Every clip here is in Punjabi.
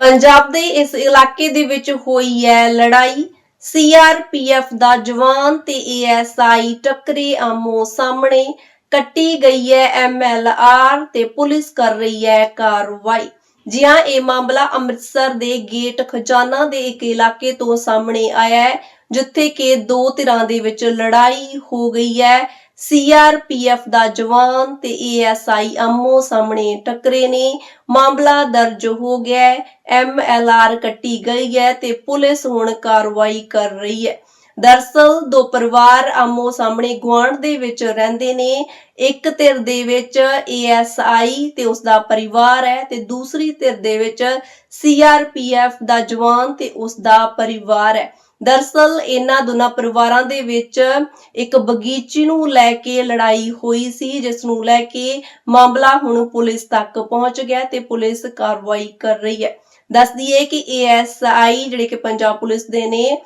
ਪੰਜਾਬ ਦੇ ਇਸ ਇਲਾਕੇ ਦੇ ਵਿੱਚ ਹੋਈ ਹੈ ਲੜਾਈ। ਸੀਆਰਪੀਐਫ ਦਾ ਜਵਾਨ ਤੇ ਏਐਸਆਈ ਟੱਕਰੇ ਆਮੋ ਸਾਹਮਣੇ ਕੱਟੀ ਗਈ ਹੈ ਐਮਐਲਆਰ ਤੇ ਪੁਲਿਸ ਕਰ ਰਹੀ ਹੈ ਕਾਰਵਾਈ। ਜੀ ਹਾਂ ਇਹ ਮਾਮਲਾ ਅੰਮ੍ਰਿਤਸਰ ਦੇ ਗੇਟ ਖਜ਼ਾਨਾ ਦੇ ਇੱਕ ਇਲਾਕੇ ਤੋਂ ਸਾਹਮਣੇ ਆਇਆ ਹੈ, ਜਿੱਥੇ ਕਿ ਦੋ ਧਿਰਾਂ ਦੇ ਵਿੱਚ ਲੜਾਈ ਹੋ ਗਈ ਹੈ। ਸੀਆਰਪੀਐਫ ਦਾ ਜਵਾਨ ਤੇ ਏਐਸਆਈ ਆਮੋ ਸਾਹਮਣੇ ਟੱਕਰੇ ਨੇ। ਮਾਮਲਾ ਦਰਜ ਹੋ ਗਿਆ ਐਮਐਲਆਰ ਕੱਟੀ ਗਈ ਹੈ ਤੇ ਪੁਲਿਸ ਹੁਣ ਕਾਰਵਾਈ ਕਰ ਰਹੀ ਹੈ। ਦਰਸਲ ਦੋ ਪਰਿਵਾਰ ਆਮੋ ਸਾਹਮਣੇ ਗੁਆਂਢ ਦੇ ਵਿੱਚ ਰਹਿੰਦੇ ਨੇ। ਇੱਕ ਧਿਰ ਦੇ ਵਿੱਚ ਏਐਸਆਈ ਤੇ ਉਸ ਦਾ ਪਰਿਵਾਰ ਹੈ ਤੇ ਦੂਸਰੀ ਧਿਰ ਦੇ ਵਿੱਚ ਸੀਆਰਪੀਐਫ ਦਾ ਜਵਾਨ ਤੇ ਉਸ ਦਾ ਪਰਿਵਾਰ ਹੈ। ਦਰਸਲ ਇਹਨਾਂ ਦੋਨਾਂ ਪਰਿਵਾਰਾਂ ਦੇ ਵਿੱਚ ਇੱਕ ਬਗੀਚੀ ਨੂੰ ਲੈ ਕੇ ਲੜਾਈ ਹੋਈ ਸੀ, ਜਿਸ ਨੂੰ ਲੈ ਕੇ ਮਾਮਲਾ ਹੁਣ ਪੁਲਿਸ ਤੱਕ ਪਹੁੰਚ ਗਿਆ ਤੇ ਪੁਲਿਸ ਕਾਰਵਾਈ ਕਰ ਰਹੀ ਹੈ। ਦੱਸ ਦਈਏ ਕਿ ਏਐਸਆਈ ਜਿਹੜੇ ਕਿ ਪੰਜਾਬ ਪੁਲਿਸ ਦੇ ਨੇ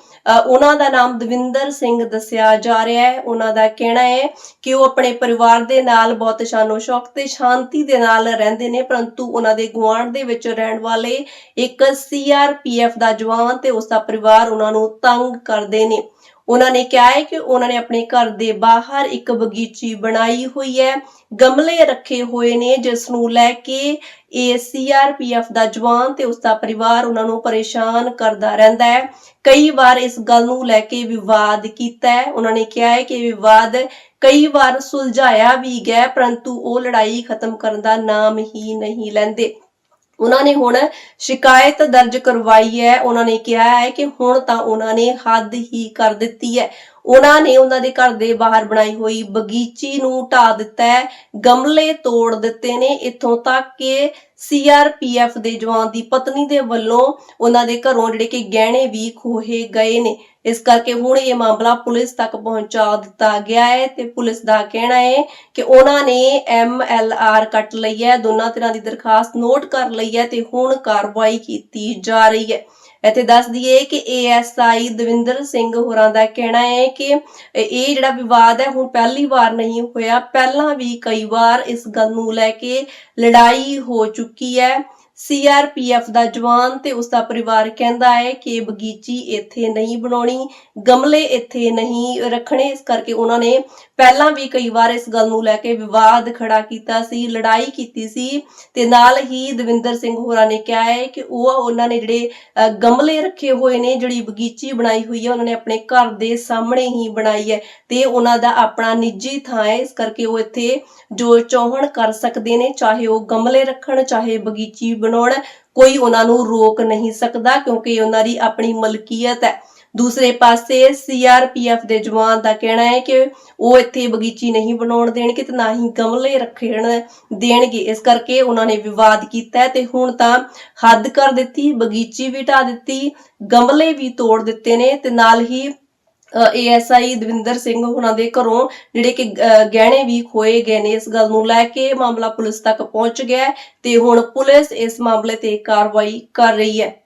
ਉਹਨਾਂ ਦਾ ਨਾਮ ਦਵਿੰਦਰ ਸਿੰਘ ਦੱਸਿਆ ਜਾ ਰਿਹਾ ਹੈ। ਉਹਨਾਂ ਦਾ ਕਹਿਣਾ ਹੈ ਕਿ ਉਹ ਆਪਣੇ ਪਰਿਵਾਰ ਦੇ ਨਾਲ ਬਹੁਤ ਸ਼ਾਨੋ ਸ਼ੌਕ ਤੇ ਸ਼ਾਂਤੀ ਦੇ ਨਾਲ ਰਹਿੰਦੇ ਨੇ, ਪਰੰਤੂ ਉਹਨਾਂ ਦੇ ਗੁਆਂਢ ਦੇ ਵਿੱਚ ਰਹਿਣ ਵਾਲੇ ਇੱਕ ਸੀਆਰਪੀਐਫ ਦਾ ਜਵਾਨ ਤੇ ਉਸ ਦਾ ਪਰਿਵਾਰ ਉਹਨਾਂ ਨੂੰ ਤੰਗ ਕਰਦੇ ਨੇ। ਉਹਨਾਂ ਨੇ ਕਿਹਾ ਹੈ ਕਿ ਉਹਨਾਂ ਨੇ ਆਪਣੇ ਘਰ ਦੇ ਬਾਹਰ ਇੱਕ ਬਗੀਚੀ ਬਣਾਈ ਹੋਈ ਹੈ। ਗਮਲੇ ਰੱਖੇ ਹੋਏ ਨੇ ਜਿਸ ਨੂੰ ਲੈ ਕੇ ਇਹ ਸੀਆਰਪੀਐਫ ਦਾ ਜਵਾਨ ਤੇ ਉਸ ਦਾ ਪਰਿਵਾਰ ਉਹਨਾਂ ਨੂੰ ਪਰੇਸ਼ਾਨ ਕਰਦਾ ਰਹਿੰਦਾ ਹੈ। ਕਈ ਵਾਰ ਇਸ ਗੱਲ ਨੂੰ ਲੈ ਕੇ ਵਿਵਾਦ ਕੀਤਾ ਹੈ। ਉਹਨਾਂ ਨੇ ਕਿਹਾ ਹੈ ਕਿ ਵਿਵਾਦ ਕਈ ਵਾਰ ਸੁਲਝਾਇਆ ਵੀ ਗਿਆ ਪਰੰਤੂ ਉਹ ਲੜਾਈ ਖਤਮ ਕਰਨ ਦਾ ਨਾਮ ਹੀ ਨਹੀਂ ਲੈਂਦੇ। ਉਹਨਾਂ ਨੇ ਹੁਣ ਸ਼ਿਕਾਇਤ ਦਰਜ ਕਰਵਾਈ ਹੈ। ਉਹਨਾਂ ਨੇ ਕਿਹਾ ਹੈ ਕਿ ਹੁਣ ਤਾਂ ਉਹਨਾਂ ਨੇ ਹੱਦ ਹੀ ਕਰ ਦਿੱਤੀ ਹੈ। ਉਹਨਾਂ ਨੇ ਉਹਨਾਂ ਦੇ ਘਰ ਦੇ ਬਾਹਰ ਬਣਾਈ ਹੋਈ ਬਗੀਚੀ ਨੂੰ ਢਾ ਦਿੱਤਾ ਹੈ, ਗਮਲੇ ਤੋੜ ਦਿੱਤੇ ਨੇ। ਇੱਥੋਂ ਤੱਕ ਕਿ ਸੀਆਰਪੀਐਫ ਦੇ ਜਵਾਨ ਦੀ ਪਤਨੀ ਦੇ ਵੱਲੋਂ ਉਹਨਾਂ ਦੇ ਘਰੋਂ ਜਿਹੜੇ ਕਿ ਗਹਿਣੇ ਵੀ ਖੋਹੇ ਗਏ ਨੇ। ਇਸ ਕਰਕੇ ਹੁਣ ਇਹ ਮਾਮਲਾ ਪੁਲਿਸ ਤੱਕ ਪਹੁੰਚਾ ਦਿੱਤਾ ਗਿਆ ਹੈ ਤੇ ਪੁਲਿਸ ਦਾ ਕਹਿਣਾ ਹੈ ਕਿ ਉਹਨਾਂ ਨੇ ਐਮਐਲਆਰ ਕੱਟ ਲਈ ਹੈ, ਦੋਨਾਂ ਤਰ੍ਹਾਂ ਦੀ ਦਰਖਾਸਤ ਨੋਟ ਕਰ ਲਈ ਹੈ ਤੇ ਹੁਣ ਕਾਰਵਾਈ ਕੀਤੀ ਜਾ ਰਹੀ ਹੈ। ਇੱਥੇ ਦੱਸ ਦਈਏ ਕਿ ਏਐਸਆਈ ਦਵਿੰਦਰ ਸਿੰਘ ਹੋਰਾਂ ਦਾ ਕਹਿਣਾ ਹੈ ਕਿ ਇਹ ਜਿਹੜਾ ਵਿਵਾਦ ਹੈ ਹੁਣ ਪਹਿਲੀ ਵਾਰ ਨਹੀਂ ਹੋਇਆ। ਪਹਿਲਾਂ ਵੀ ਕਈ ਵਾਰ ਇਸ ਗੱਲ ਨੂੰ ਲੈ ਕੇ ਲੜਾਈ ਹੋ ਚੁੱਕੀ ਹੈ। ਸੀਆਰਪੀਐਫ ਦਾ ਜਵਾਨ ਤੇ ਉਸ ਦਾ ਪਰਿਵਾਰ ਕਹਿੰਦਾ ਹੈ ਕਿ ਬਗੀਚੀ ਇੱਥੇ ਨਹੀਂ ਬਣਾਉਣੀ, ਗਮਲੇ ਇੱਥੇ ਨਹੀਂ ਰੱਖਣੇ। ਇਸ ਕਰਕੇ ਉਹਨਾਂ ਨੇ ਪਹਿਲਾਂ ਵੀ ਕਈ ਵਾਰ ਇਸ ਗੱਲ ਨੂੰ ਲੈ ਕੇ ਵਿਵਾਦ ਖੜਾ ਕੀਤਾ ਸੀ, ਲੜਾਈ ਕੀਤੀ ਸੀ ਤੇ ਨਾਲ ਹੀ ਦਵਿੰਦਰ ਸਿੰਘ ਹੋਰਾਂ ਨੇ ਕਿਹਾ ਹੈ ਕਿ ਉਹ, ਉਹਨਾਂ ਨੇ ਜਿਹੜੇ ਗਮਲੇ ਰੱਖੇ ਹੋਏ ਨੇ, ਜਿਹੜੀ ਬਗੀਚੀ ਬਣਾਈ ਹੋਈ ਹੈ, ਉਹਨਾਂ ਨੇ ਆਪਣੇ ਘਰ ਦੇ ਸਾਹਮਣੇ ਹੀ ਬਣਾਈ ਹੈ ਤੇ ਉਹਨਾਂ ਦਾ ਆਪਣਾ ਨਿੱਜੀ ਥਾਂ ਹੈ। ਇਸ ਕਰਕੇ ਉਹ ਇੱਥੇ ਜੋ ਚਾਹਣ ਕਰ ਸਕਦੇ ਨੇ, ਚਾਹੇ ਉਹ ਗਮਲੇ ਰੱਖਣ, ਚਾਹੇ ਬਗੀਚੀ ਬਣਾਉਣ, ਕੋਈ ਉਹਨਾਂ ਨੂੰ ਰੋਕ ਨਹੀਂ ਸਕਦਾ ਕਿਉਂਕਿ ਉਹਨਾਂ ਦੀ ਆਪਣੀ ਮਲਕੀਅਤ ਹੈ। ਦੂਸਰੇ ਪਾਸੇ ਸੀਆਰਪੀਐਫ ਦੇ ਜਵਾਨ ਦਾ ਕਹਿਣਾ ਹੈ ਕਿ ਉਹ ਇੱਥੇ ਬਗੀਚੀ ਨਹੀਂ ਬਣਾਉਣ ਦੇਣਗੇ ਤੇ ਨਾ ਹੀ ਗਮਲੇ ਰੱਖਣ ਦੇਣਗੇ। ਇਸ ਕਰਕੇ ਉਹਨਾਂ ਨੇ ਵਿਵਾਦ ਕੀਤਾ ਤੇ ਹੁਣ ਤਾਂ ਹੱਦ ਕਰ ਦਿੱਤੀ, ਬਗੀਚੀ ਵੀ ਢਾ ਦਿੱਤੀ, ਗਮਲੇ ਵੀ ਤੋੜ ਦਿੱਤੇ ਨੇ ਤੇ ਨਾਲ ਹੀ ਏਐਸਆਈ ਦਵਿੰਦਰ ਸਿੰਘ ਉਹਨਾਂ ਦੇ ਘਰੋਂ ਜਿਹੜੇ ਕਿ ਅ, ਗਹਿਣੇ ਵੀ ਖੋਏ ਗਏ ਨੇ ਇਸ ਗੱਲ ਨੂੰ ਲੈ ਕੇ ਮਾਮਲਾ ਪੁਲਿਸ ਤੱਕ ਪਹੁੰਚ ਗਿਆ ਤੇ ਹੁਣ ਪੁਲਿਸ ਇਸ ਮਾਮਲੇ ਤੇ ਕਾਰਵਾਈ ਕਰ ਰਹੀ ਹੈ।